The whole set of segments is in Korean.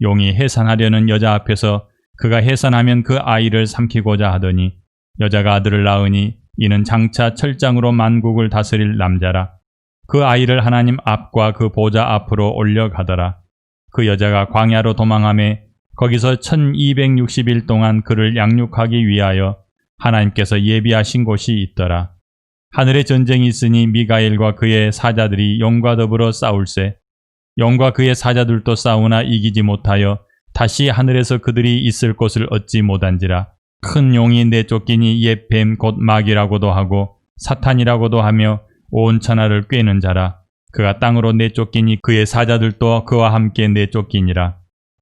용이 해산하려는 여자 앞에서 그가 해산하면 그 아이를 삼키고자 하더니 여자가 아들을 낳으니 이는 장차 철장으로 만국을 다스릴 남자라. 그 아이를 하나님 앞과 그 보좌 앞으로 올려가더라. 그 여자가 광야로 도망함에 거기서 1260일 동안 그를 양육하기 위하여 하나님께서 예비하신 곳이 있더라. 하늘에 전쟁이 있으니 미가엘과 그의 사자들이 용과 더불어 싸울세. 용과 그의 사자들도 싸우나 이기지 못하여 다시 하늘에서 그들이 있을 곳을 얻지 못한지라. 큰 용이 내쫓기니 옛 뱀 곧 마귀라고도 하고 사탄이라고도 하며 온 천하를 꿰는 자라. 그가 땅으로 내쫓기니 그의 사자들도 그와 함께 내쫓기니라.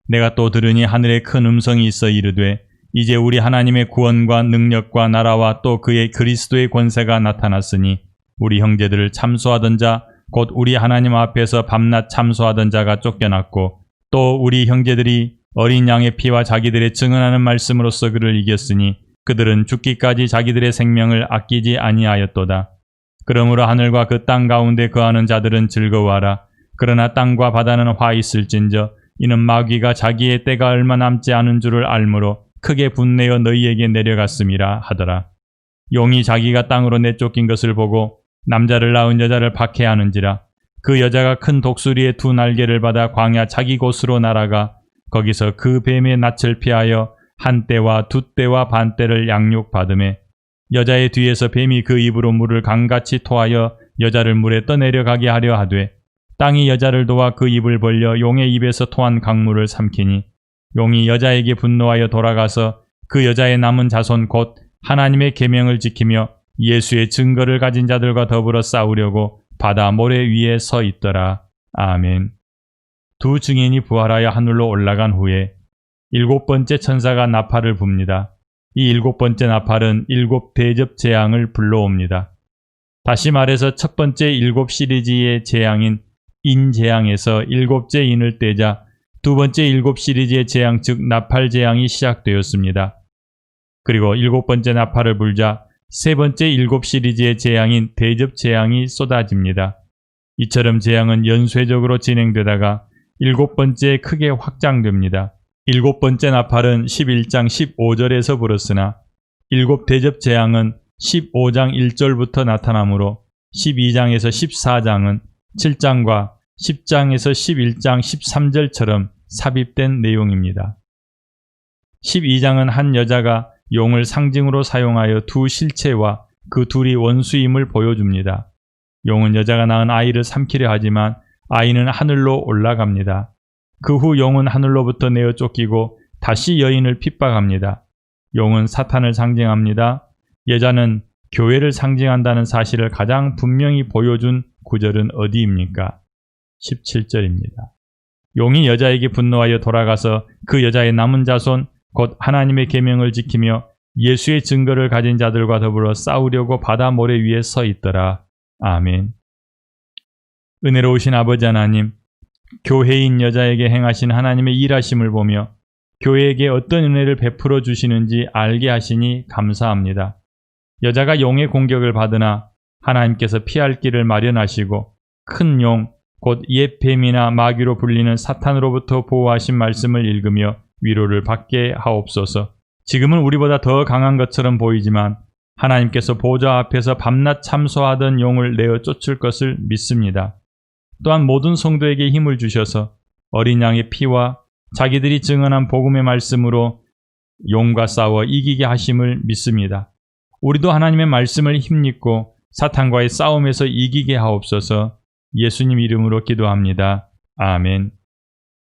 내가 또 들으니 하늘에 큰 음성이 있어 이르되 이제 우리 하나님의 구원과 능력과 나라와 또 그의 그리스도의 권세가 나타났으니 우리 형제들을 참소하던 자 곧 우리 하나님 앞에서 밤낮 참소하던 자가 쫓겨났고 또 우리 형제들이 어린 양의 피와 자기들의 증언하는 말씀으로써 그를 이겼으니 그들은 죽기까지 자기들의 생명을 아끼지 아니하였도다. 그러므로 하늘과 그 땅 가운데 거하는 자들은 즐거워하라. 그러나 땅과 바다는 화 있을진저 이는 마귀가 자기의 때가 얼마 남지 않은 줄을 알므로 크게 분내어 너희에게 내려갔음이라 하더라. 용이 자기가 땅으로 내쫓긴 것을 보고 남자를 낳은 여자를 박해하는지라 그 여자가 큰 독수리의 두 날개를 받아 광야 자기 곳으로 날아가 거기서 그 뱀의 낯을 피하여 한 때와 두 때와 반 때를 양육받음에 여자의 뒤에서 뱀이 그 입으로 물을 강같이 토하여 여자를 물에 떠내려가게 하려 하되 땅이 여자를 도와 그 입을 벌려 용의 입에서 토한 강물을 삼키니 용이 여자에게 분노하여 돌아가서 그 여자의 남은 자손 곧 하나님의 계명을 지키며 예수의 증거를 가진 자들과 더불어 싸우려고 바다 모래 위에 서 있더라. 아멘. 두 증인이 부활하여 하늘로 올라간 후에 일곱 번째 천사가 나팔을 붑니다. 이 일곱 번째 나팔은 일곱 대접 재앙을 불러옵니다. 다시 말해서 첫 번째 일곱 시리즈의 재앙인 인재앙에서 일곱째 인을 떼자 두 번째 일곱 시리즈의 재앙 즉 나팔 재앙이 시작되었습니다. 그리고 일곱 번째 나팔을 불자 세 번째 일곱 시리즈의 재앙인 대접 재앙이 쏟아집니다. 이처럼 재앙은 연쇄적으로 진행되다가 일곱 번째 크게 확장됩니다. 일곱 번째 나팔은 11장 15절에서 불었으나 일곱 대접 재앙은 15장 1절부터 나타나므로 12장에서 14장은 7장과 10장에서 11장 13절처럼 삽입된 내용입니다. 12장은 한 여자가 용을 상징으로 사용하여 두 실체와 그 둘이 원수임을 보여줍니다. 용은 여자가 낳은 아이를 삼키려 하지만 아이는 하늘로 올라갑니다. 그 후 용은 하늘로부터 내어 쫓기고 다시 여인을 핍박합니다. 용은 사탄을 상징합니다. 여자는 교회를 상징한다는 사실을 가장 분명히 보여준 구절은 어디입니까? 17절입니다. 용이 여자에게 분노하여 돌아가서 그 여자의 남은 자손 곧 하나님의 계명을 지키며 예수의 증거를 가진 자들과 더불어 싸우려고 바다 모래 위에 서 있더라. 아멘. 은혜로우신 아버지 하나님, 교회인 여자에게 행하신 하나님의 일하심을 보며 교회에게 어떤 은혜를 베풀어 주시는지 알게 하시니 감사합니다. 여자가 용의 공격을 받으나 하나님께서 피할 길을 마련하시고 큰 용, 곧 옛뱀이나 마귀로 불리는 사탄으로부터 보호하신 말씀을 읽으며 위로를 받게 하옵소서. 지금은 우리보다 더 강한 것처럼 보이지만 하나님께서 보좌 앞에서 밤낮 참소하던 용을 내어 쫓을 것을 믿습니다. 또한 모든 성도에게 힘을 주셔서 어린 양의 피와 자기들이 증언한 복음의 말씀으로 용과 싸워 이기게 하심을 믿습니다. 우리도 하나님의 말씀을 힘입고 사탄과의 싸움에서 이기게 하옵소서 예수님 이름으로 기도합니다. 아멘.